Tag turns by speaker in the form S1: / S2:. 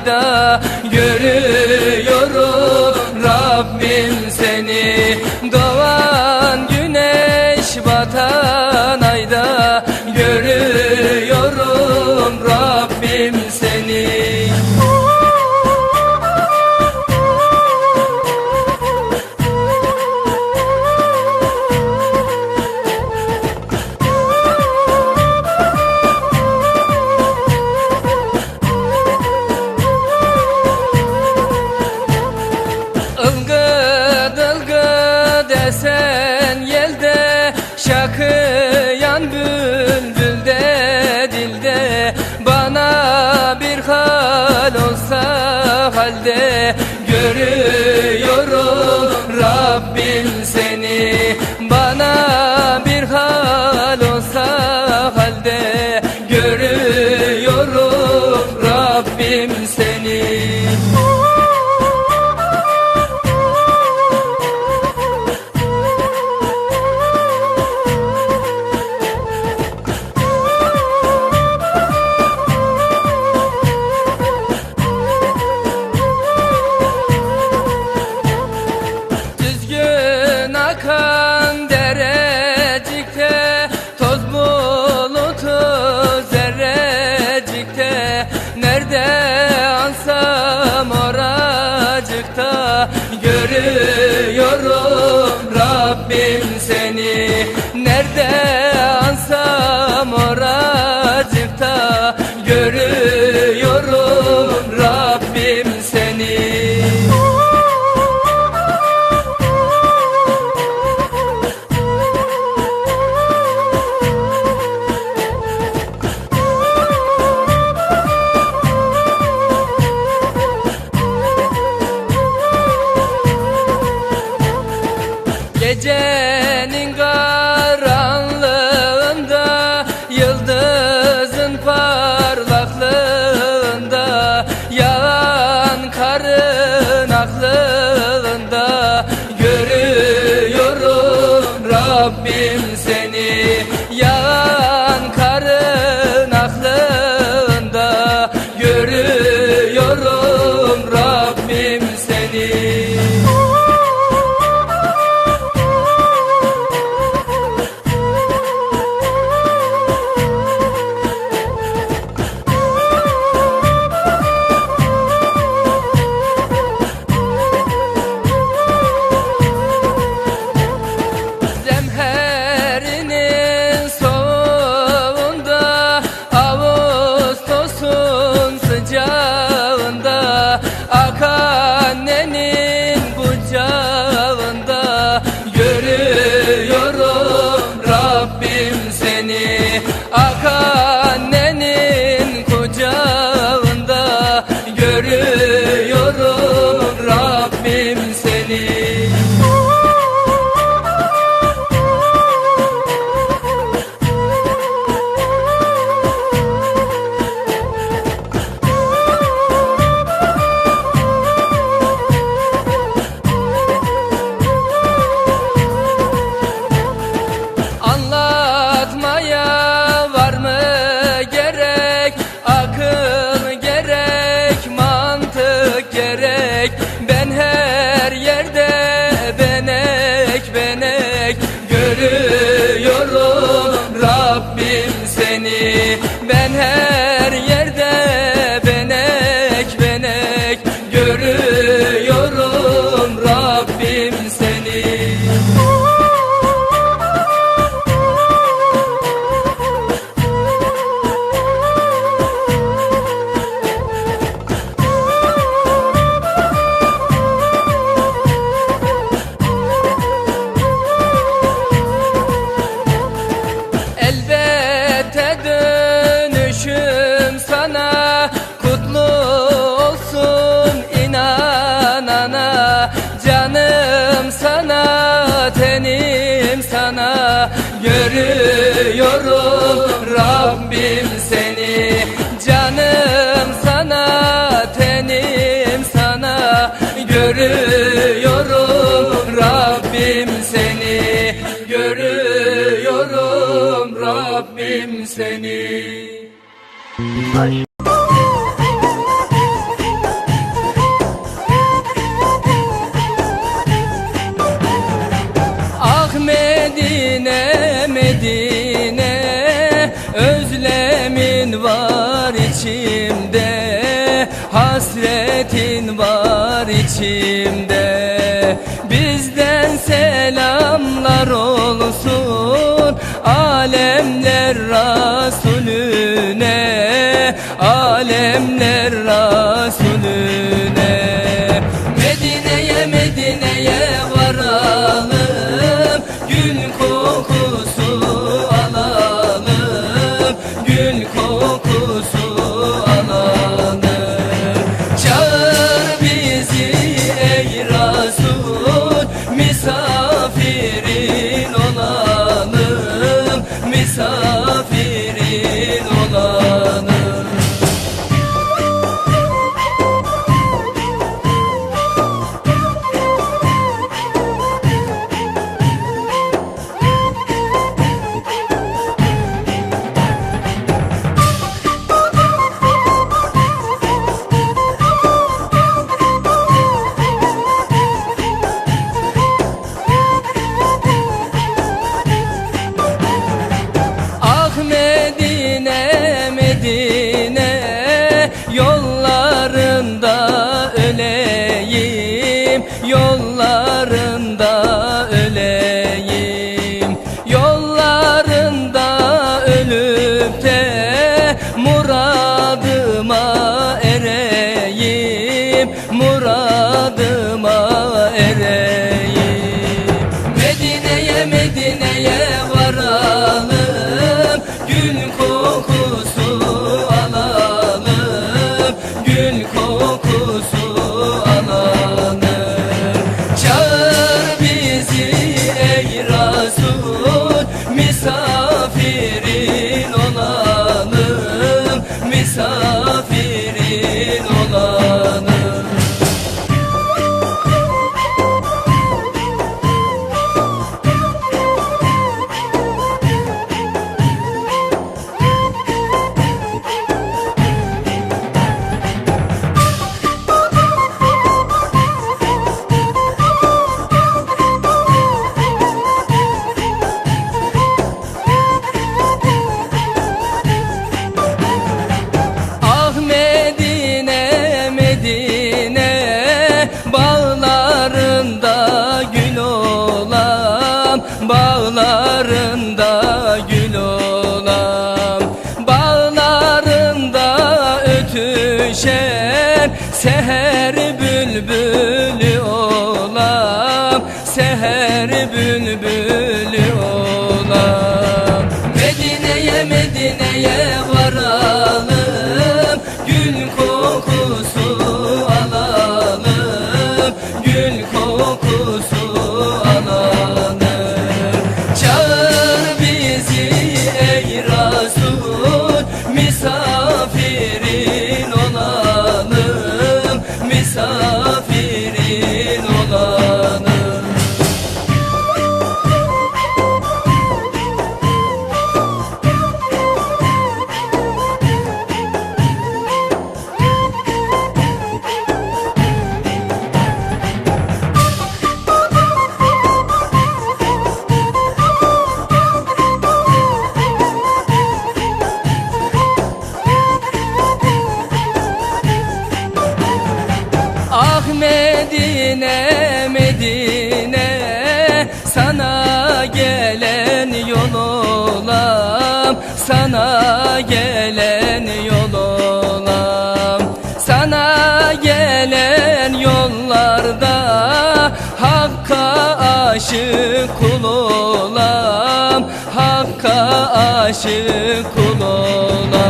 S1: 的 uzakta görüyorum Rabbim seni. Nerede ansa Love. sana tenim sana. Görüyorum Rabbim seni. Canım sana tenim sana. Görüyorum Rabbim seni. Görüyorum Rabbim seni. Aşk. Hasretin var içimde. Bizden selamlar olsun Alemler Rasulüne Alemler Rasulüne Seher bülbülü olam Seher bülbülü olam. Medine'ye Medine'ye varalım Gül kokusu alalım Gül kokusu Medine Medine. Sana gelen yol olam. Sana gelen yol olam. Sana gelen yollarda Hakka aşık kul olam. Hakka aşık kul olam